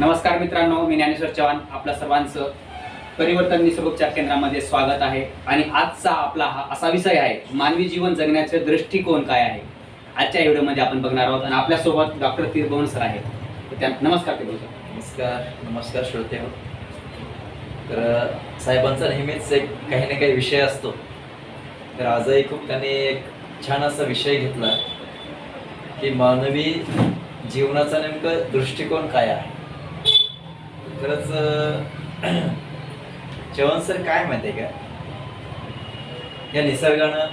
नमस्कार मित्रांनो मी ज्ञानेश्वर चव्हाण आपल्या सर्वांचं परिवर्तन निसर्गोपचार केंद्रामध्ये स्वागत आहे. आणि आजचा आपला हा असा विषय आहे मानवी जीवन जगण्याचे दृष्टिकोन काय आहे? आजच्या व्हिडिओमध्ये आपण बघणार आहोत आणि आपल्यासोबत डॉक्टर तीरभवन सर आहेत. तर त्या नमस्कार तीरभवन सर. नमस्कार नमस्कार श्रोते हो. तर साहेबांचा नेहमीच एक काही ना काही विषय असतो. तर आजही खूप त्यांनी एक छान असा विषय घेतला की मानवी जीवनाचा नेमकं दृष्टिकोन काय आहे? खरंच चव्हाण सर काय माहिती आहे का? या निसर्गानं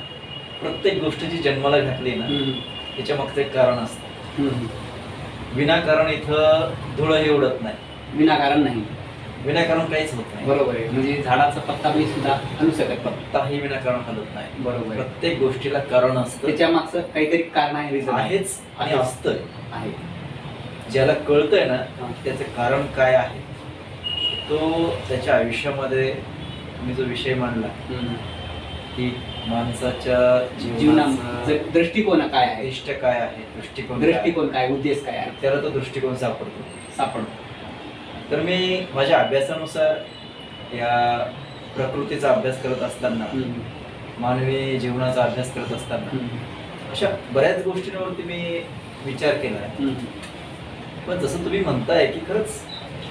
प्रत्येक गोष्टीची जन्माला घातली ना त्याच्या मागचं एक कारण असतं. विनाकारण इथं धुळंही उडत नाही. विनाकारण नाही. विनाकारण काहीच होत नाही. बरोबर आहे. म्हणजे झाडाचा पत्ता मी सुद्धा आणू शकत. पत्ताही विनाकारण हलत नाही. बरोबर प्रत्येक गोष्टीला कारण असतं. त्याच्या मागचं काहीतरी कारण आहे. आहेच आणि आहे. असतंय. आहे. ज्याला कळतंय ना हा. त्याचं कारण काय आहे? तो त्याच्या आयुष्यामध्ये मी जो विषय मांडला. की माणसाच्या जीवना जीवनाचा ज- दृष्टिकोन काय आहे इष्ट काय आहे दृष्टिकोन दृष्टिकोन काय उद्देश काय आहे त्याला तो दृष्टिकोन सापडतो सापडतो तर मी माझ्या अभ्यासानुसार या प्रकृतीचा अभ्यास करत असताना. मानवी जीवनाचा अभ्यास करत असताना. अशा बऱ्याच गोष्टींवरती मी विचार केला. पण जसं तुम्ही म्हणताय की खरंच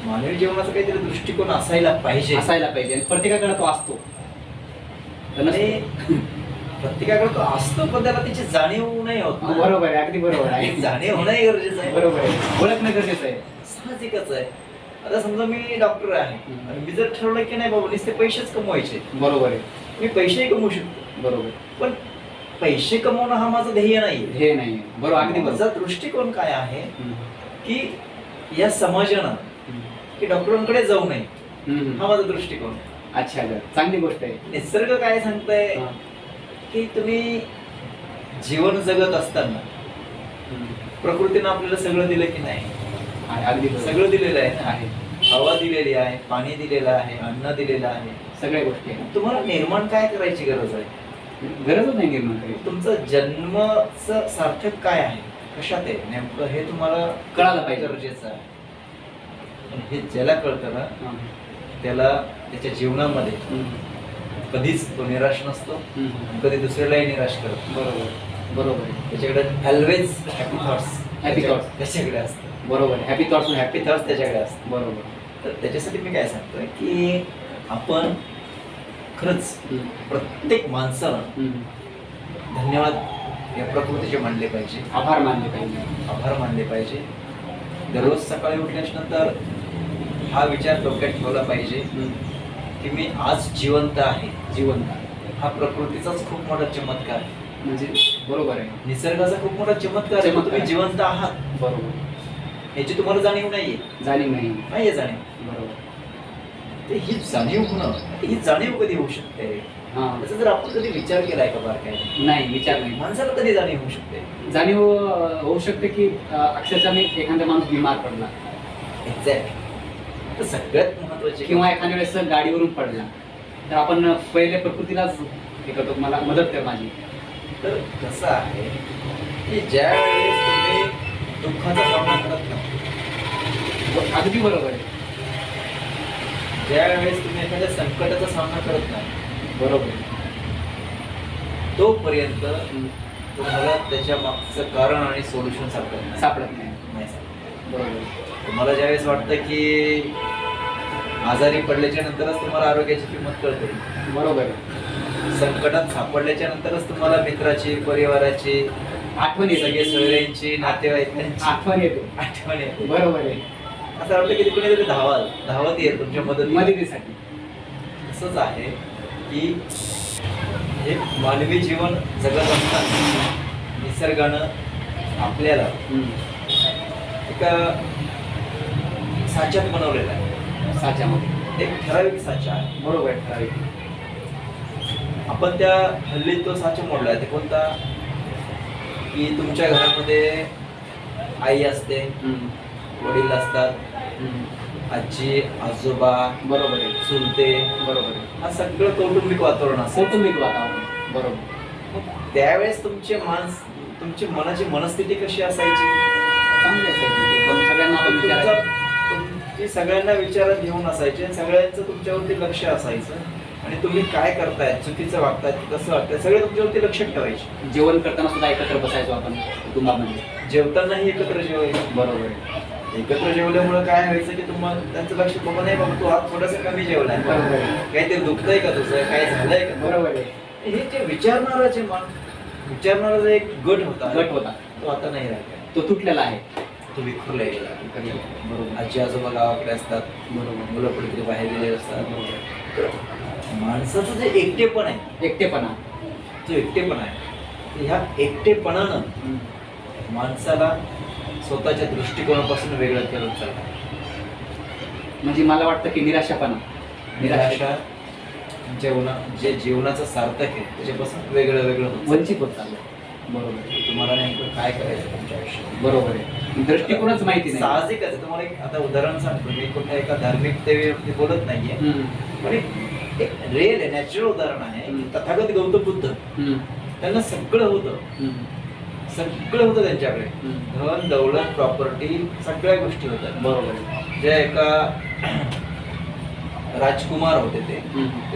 मानवी जीवनाचा काहीतरी दृष्टिकोन असायला पाहिजे. असायला पाहिजे आणि प्रत्येकाकडे तो असतो. आणि. प्रत्येकाकडे तो असतो पण त्याला त्याची जाणीव नाही होत. बरोबर आहे अगदी बरोबर आहे. जाणीव होणं गरजेचं आहे. बरोबर आहे. ओळखणं गरजेचं आहे. साहजिकच आहे. आता समजा मी डॉक्टर आहे. आणि मी जर ठरवलं की नाही बाबा नुसते पैसेच कमवायचे. बरोबर आहे. मी पैसेही कमवू शकतो. बरोबर पण पैसे कमवणं हा माझं ध्येय नाही. हे नाही. बरोबर अगदी माझा दृष्टिकोन काय आहे. की या समाजानं. की डॉक्टरांकडे जाऊ नये. हा माझा दृष्टिकोन आहे. अच्छा ग चांगली गोष्ट आहे निसर्ग काय सांगताय हा. की तुम्ही जीवन जगत असताना. प्रकृतीनं आपल्याला सगळं दिलं की नाही आहे, अगदी बरोबर. सगळं दिलेलं आहे. आहे हवा दिलेली आहे पाणी दिलेलं आहे अन्न दिलेलं आहे सगळ्या गोष्टी तुम्हाला निर्माण काय करायची गरज आहे गरजच नाही निर्माण करायची तुमचं जन्मच सार्थक काय आहे कशात आहे नेमकं हे तुम्हाला कळालं पाहिजे. गरजेचं आहे पण हे ज्याला कळतं ना. त्याला त्याच्या जीवनामध्ये. कधीच तो निराश नसतो. कधी दुसऱ्यालाही निराश करतो बरोबर बरोबर त्याच्याकडे always happy thoughts Happy thoughts. त्याच्याकडे असतं बरोबर happy thoughts happy happy thoughts त्याच्याकडे असतं बरोबर तर त्याच्यासाठी मी काय सांगतोय की आपण खरंच. प्रत्येक हम्म. धन्यवाद या प्रकृतीचे मानले पाहिजे आभार मानले पाहिजे आभार मानले पाहिजे दररोज सकाळी उठल्याच्या नंतर हा विचार डोक्यात ठेवला पाहिजे. की मी आज जिवंत आहे. जीवन हा प्रकृतीचाच खूप मोठा चमत्कार आहे. म्हणजे बरोबर आहे. निसर्गाचा खूप मोठा चमत्कार आहे. तुम्ही जिवंत आहात. बरोबर. याची तुम्हाला जाणीव नाहीये. जाणीव नाही नाहीये जाणीव. बरोबर. तर ही जाणीव होणं ही जाणीव कधी होऊ शकते? हा. त्याचा जर आपण कधी विचार केलाय का बार काय नाही विचार नाही. माणसाला कधी जाणीव होऊ शकते? जाणीव होऊ शकते की अक्षरशः मी एखादा माणूस बिमार पडला. एक्झॅक्ट तर सगळ्यात महत्त्वाचे किंवा एखाद्या वेळेस गाडीवरून पडला तर आपण पहिले प्रकृतीलाच हे करतो मला मदत कर माझी तर कसं आहे की ज्या वेळेस तुम्ही दुःखाचा सामना करत नाही अगदी बरोबर आहे ज्या वेळेस तुम्ही एखाद्या संकटाचा सामना करत नाही बरोबर. तोपर्यंत. तुम्हाला त्याच्या मागचं कारण आणि सोल्युशन सापडत नाही. सापडत नाही. बरोबर. तुम्हाला ज्यावेळेस वाटतं की आजारी पडल्याच्या नंतरच तुम्हाला आरोग्याची किंमत कळते. बरोबर. संकटात सापडल्याच्या नंतरच तुम्हाला मित्राची परिवाराची आठवण सगळे सोयऱ्यांची नातेवाईकांची आठवण येते. आठवण येते. बरोबर आहे. असं वाटतं की कुणीतरी धावाल धावत येईल तुमच्या मदत मदतीसाठी. असंच आहे की हे मानवी जीवन जगत असताना निसर्गानं आपल्याला. एका साच्यात बनवलेला आहे. साच्यामध्ये. एक ठराविक साचा आहे. बरोबर आहे ठराविक. आपण त्या हल्ली तो साचा मोडला ते कोणता? की तुमच्या घरामध्ये आई असते. वडील असतात. आजी आजोबा बरोबर आहे. चुलते बरोबर आहे. हा सगळं कौटुंबिक वातावरण असतं कौटुंबिक वातावरण. बरोबर. त्यावेळेस तुमचे मानस तुमची मनाची मनस्थिती कशी असायची? चांगली असायची. पण सगळ्यांना आपण तुमचा विचारायचं तुम- ती सगळ्यांना विचारात घेऊन असायची आणि सगळ्यांचं तुमच्यावरती लक्ष असायचं. आणि तुम्ही काय करताय चुकीचं वागताय कसं वागताय सगळे तुमच्यावरती लक्ष ठेवायचे. जेवण करताना सुद्धा एकत्र बसायचो आपण कुटुंबामध्ये. जेवतानाही एकत्र जेवायचे. बरोबर. आहे एकत्र जेवल्यामुळे काय व्हायचं की तुम्हाला त्यांचं लक्ष बाबा नाही बाबा तू आज थोडंसं कमी जेवलाय. काहीतरी दुखतंय का तुझं? काय झालंय का? बरोबर. आहे हे जे विचारणारा जे मन विचारणारा जो एक गट होता गट होता. तो आता नाही राहिला. तो तुटलेला आहे. तो विखुरला गेला बरोबर. आजी आजोबा गावाकडे असतात बरोबर. मुलं कुठेतरी बाहेर गेलेले असतात. माणसाचं जे एकटेपण आहे एकटेपणा. जो एकटेपणा आहे ह्या एकटेपणानं. माणसाला स्वतःच्या दृष्टिकोनापासून वेगळं केलं चालतं. म्हणजे मला वाटतं की निराशापणा. निराशा जेवणा जे जीवनाचं सार्थक आहे त्याच्यापासून वेगळं वेगळं. वंचित होत चाललं बरोबर. तुम्हाला नेमकं काय करायचं तुमच्या आयुष्यात? बरोबर आहे. दृष्टिकोनच माहिती नाही साहजिकच आहे तुम्हाला एक आता उदाहरण सांगतो मी कुठल्या एका धार्मिकतेवरती बोलत नाहीये. पण एक- रिअल आहे नॅचरल उदाहरण आहे. तथागत गौतम बुद्ध. त्यांना सगळं होतं. सगळं होतं त्यांच्याकडे. धन दौलत प्रॉपर्टी सगळ्या गोष्टी होत्या बरोबर. जे एका राजकुमार होते ते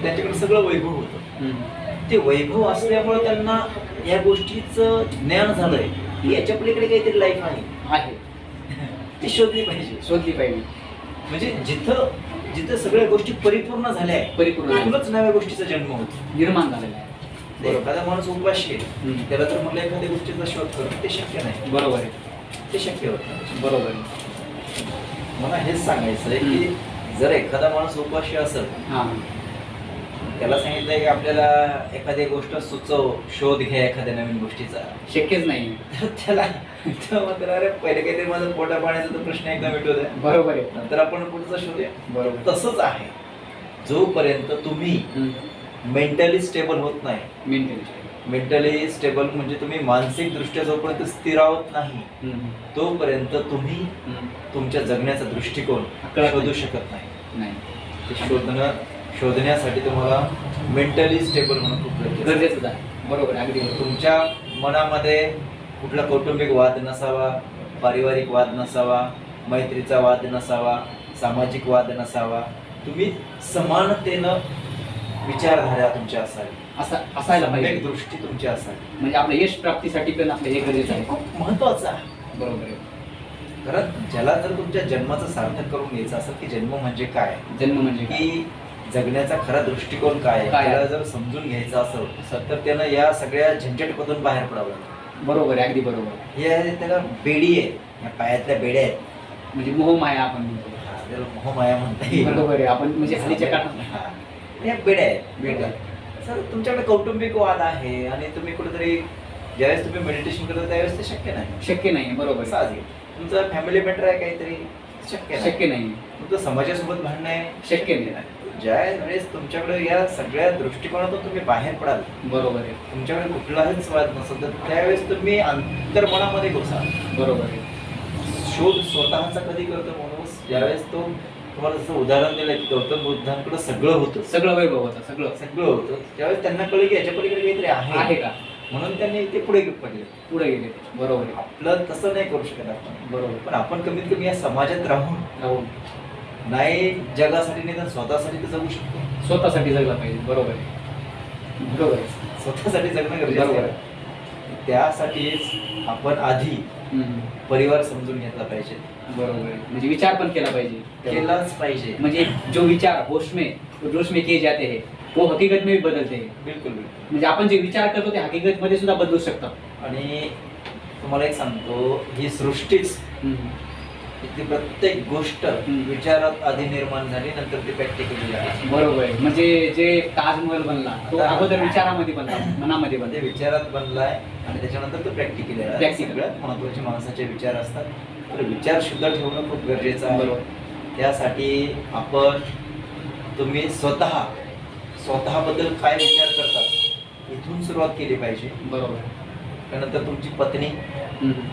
त्यांच्याकडे सगळं वैभव होतं. ते वैभव असल्यामुळे त्यांना या गोष्टीचं ज्ञान झालंय की याच्या पलीकडे काहीतरी लाईफ आहे. आहे. ती शोधली पाहिजे. शोधली पाहिजे. म्हणजे जिथं जिथं सगळ्या गोष्टी परिपूर्ण झाल्या आहेत परिपूर्ण. तिथूनच नव्या गोष्टीचा जन्म होतो. निर्माण झालेला आहे. एखादा माणूस उपाशी आहे. त्याला तर म्हटलं एखाद्या गोष्टीचा शोध करू. ते शक्य नाही. बरोबर आहे. ते शक्य होत बरोबर आहे. मला हेच सांगायचं आहे की जर एखादा माणूस उपाशी असेल हा. त्याला सांगितलंय की आपल्याला एखादी गोष्ट सुचव शोध घ्या एखाद्या नवीन गोष्टीचा. शक्यच नाही. तर त्याला तो म्हणतो, अरे पहिले काहीतरी माझं पोटा पाण्याचा तर प्रश्न एकदा मिटवू द्या बरोबर आहे. नंतर आपण पुढचा शोधूया. बरोबर. तसंच आहे. जोपर्यंत तुम्ही मेंटली स्टेबल होत नाही. मेंटेलिस्ट मेंटली स्टेबल म्हणजे तुम्ही मानसिक दृष्ट्या जोपर्यंत स्थिरावत नाही तोपर्यंत तुम्ही तुमच्या जगण्याचा दृष्टिकोन कळत शोधू. शकत नाही. नाही. ते शोधणं शोधण्यासाठी तुम्हाला मेंटली स्टेबल होणं खूप गरजेचं आहे. बरोबर अगदी तुमच्या मनामध्ये कुठला कौटुंबिक वाद नसावा पारिवारिक वाद नसावा मैत्रीचा वाद नसावा सामाजिक वाद नसावा तुम्ही समानतेनं विचारधारा तुमच्या असावी. असा असायला पाहिजे. दृष्टी तुमची असावी. म्हणजे आपल्या यश प्राप्तीसाठी पण आपलं हे गरजेचं आहे. खूप महत्वाचं आहे. बरोबर आहे. कारण ज्याला जर तुमच्या जन्माचं सार्थक करून घ्यायचं असेल की जन्म म्हणजे काय? जन्म म्हणजे? की जगण्याचा खरा दृष्टिकोन काय आहे? काय? आहे? त्याला जर समजून घ्यायचं असेल तर त्यानं या सगळ्या झंझटमधून बाहेर पडावं लागेल. बरोबर आहे अगदी बरोबर हे आहे त्याला बेडी आहे. या पायातल्या बेड्या आहेत. म्हणजे मोहमाया आपण म्हणतो. हा, त्याला मोहमाया म्हणता येईल बरोबर आहे आपण म्हणजे हल्लीच्या काळात हा. या बेड्या आहेत. बेड्या. सर तुमच्याकडे कौटुंबिक वाद आहे आणि तुम्ही कुठेतरी ज्यावेळेस तुम्ही मेडिटेशन करता त्यावेळेस ते शक्य नाही. शक्य नाही बरोबर आहे. साहजिक. तुमचं फॅमिली मॅटर आहे काहीतरी शक्य नाही. शक्य नाही. तुमचं समाजासोबत भांडणं आहे शक्य नाही. ज्या वेळेस तुमच्याकडे या सगळ्या दृष्टिकोनातून तुम्ही बाहेर पडाल बरोबर आहे. तुमच्याकडे कुठलाच वाद नसेल तर त्यावेळेस तुम्ही अंतर्मनामध्ये घुसा बरोबर आहे. शोध स्वतःचा कधी करतो माणूस? ज्यावेळेस तो तुम्हाला जसं उदाहरण दिलं की गौतम बुद्धांकडे सगळं होतं. सगळं वैभव होतं सगळं. सगळं होतं. त्यावेळेस त्यांना कळलं की याच्या पलीकडे काहीतरी आहे. आहे का? म्हणून त्यांनी ते पुढे पडले. पुढे गेले. बरोबर आहे. आपलं तसं नाही करू शकत आपण. बरोबर. पण आपण कमीत कमी या समाजात राहून राहून. नाही जगासाठी नाही तर स्वतःसाठी तर जगू शकतो. स्वतःसाठी जगला पाहिजे बरोबर आहे. बरोबर आहे. स्वतःसाठी जगणं गरजेचं बरोबर आहे. त्यासाठीच आपण आधी हम्म. परिवार समजून घेतला पाहिजे. बरोबर आहे. म्हणजे विचार पण केला पाहिजे. केलाच पाहिजे. म्हणजे जो विचार होश में जोश में किए जाते हैं वो हकीकत में भी बदलते हैं. बिलकुल बिलकुल. म्हणजे आपण जे विचार करतो ते हकीकत मध्ये सुद्धा बदलू शकतात. आणि तुम्हाला एक सांगतो ही सृष्टीच ती प्रत्येक गोष्ट. विचारात आधी निर्माण झाली नंतर ती प्रॅक्टिकली झाली. बरोबर आहे. म्हणजे जे ताजमहल बनला तो अगोदर विचारामध्ये बनला मनामध्ये बनला. विचारात बनलाय आणि त्याच्यानंतर तो प्रॅक्टिकली. सगळ्यात महत्त्वाचे माणसाचे विचार असतात. तर विचार शुद्ध ठेवणं खूप गरजेचं आहे. बरोबर. त्यासाठी आपण तुम्ही स्वतः स्वतःबद्दल काय विचार करतात इथून सुरुवात केली पाहिजे. बरोबर. त्यानंतर तुमची पत्नी.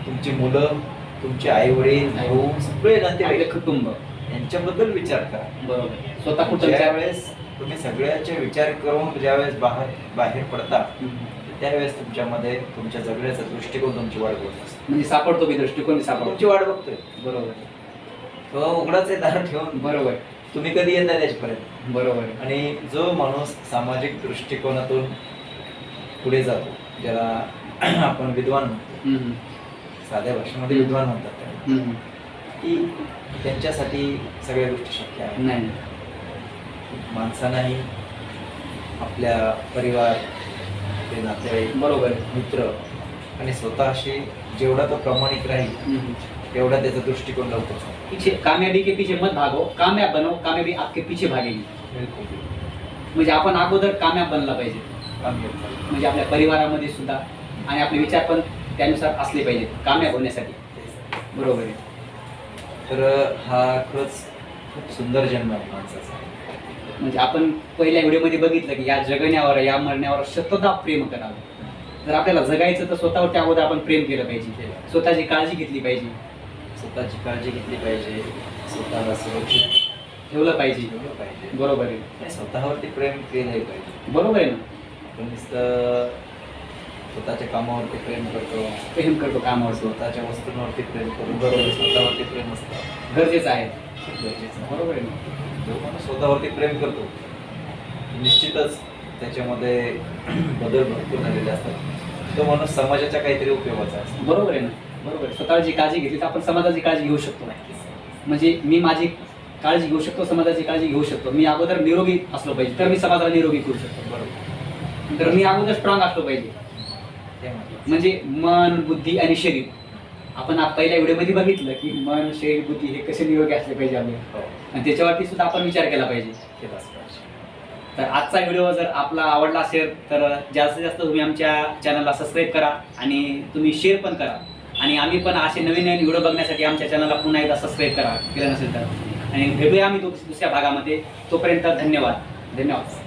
तुमची मुलं तुमचे आई वडील भाऊ सगळे नातेवाईक. कुटुंब. यांच्याबद्दल विचार करा. बरोबर. स्वतः कुठं विचार? ज्यावेळेस तुम्ही सगळ्याचे विचार करून ज्यावेळेस बाहेर बाहेर पडता. त्यावेळेस तुमच्यामध्ये तुमच्या जगण्याचा दृष्टिकोन तुमची वाढ असते म्हणजे सापडतो की दृष्टिकोन सापडतो. तुमची वाढ बघतोय. बरोबर. तो उघडाच आहे दार ठेवून. बरोबर. तुम्ही कधी येत त्याच्यापर्यंत बरोबर. आणि जो माणूस सामाजिक दृष्टिकोनातून पुढे जातो ज्याला आपण विद्वान म्हणतो हम्म, साध्या भाषेमध्ये विद्वान म्हणतात की त्यांच्यासाठी सगळ्या गोष्टी शक्य आहेत. नाही. माणसांनाही आपल्या परिवार ते नातेवाईक बरोबर. मित्र आणि स्वतःशी जेवढा तो प्रामाणिक राहील. तेवढा त्याचा दृष्टिकोन लवकर. पीछे कामयाबी के पीछे मत भागो कामयाब बनो कामयाबी आपके पीछे भागेगी म्हणजे आपण अगोदर कामयाब बनला पाहिजे. म्हणजे आपल्या परिवारामध्ये सुद्धा. आणि आपले विचार पण त्यानुसार असले पाहिजेत कामयाब होण्यासाठी. बरोबर आहे. तर हा खरंच खूप सुंदर जन्म आहे माणसाचा. म्हणजे आपण पहिल्या व्हिडिओमध्ये बघितलं की या जगण्यावर या मरण्यावर शतदा प्रेम करावं. जर आपल्याला जगायचं तर स्वतःवरती अगोदर आपण प्रेम केलं पाहिजे. स्वतःची काळजी घेतली पाहिजे. स्वतःची काळजी घेतली पाहिजे. स्वतःला सुरक्षित ठेवलं पाहिजे. ठेवलं पाहिजे. बरोबर आहे. स्वतःवरती प्रेम केलंही पाहिजे. बरोबर आहे ना. नुसतं स्वतःच्या कामावरती प्रेम करतो. प्रेम करतो कामावर स्वतःच्या वस्तूंवरती प्रेम करतो बरोबर स्वतःवरती प्रेम असतं. गरजेचं आहे. गरजेचं. बरोबर आहे ना? जो माणूस स्वतःवरती प्रेम करतो निश्चितच त्याच्यामध्ये बदल भरपूर झालेले असतात. तो माणूस समाजाच्या काहीतरी उपयोगाचा असतो. बरोबर आहे ना? बरोबर. स्वतःची काळजी घेतली तर आपण समाजाची काळजी घेऊ शकतो म्हणजे मी माझी काळजी घेऊ शकतो समाजाची काळजी घेऊ शकतो. मी अगोदर निरोगी असलो पाहिजे तर मी समाजाला निरोगी करू शकतो. बरोबर. तर मी अगोदर स्ट्रॉंग असलो पाहिजे. म्हणजे मन बुद्धी आणि शरीर. आपण आप- पहिल्या व्हिडिओमध्ये बघितलं की मन शरीर बुद्धी हे कसे निरोगी असले पाहिजे आपले हो, आणि त्याच्यावरती सुद्धा आपण विचार केला पाहिजे. तर आजचा व्हिडिओ जर आपला आवडला असेल तर जास्तीत जास्त तुम्ही आमच्या चॅनलला सबस्क्राईब करा आणि तुम्ही शेअर पण करा. आणि आम्ही पण असे नवीन नवीन व्हिडिओ बघण्यासाठी आमच्या चॅनलला पुन्हा एकदा सबस्क्राईब करा. केलं नसेल तर. आणि भेटूया आम्ही दुस- दुसऱ्या भागामध्ये. तोपर्यंत धन्यवाद. धन्यवाद.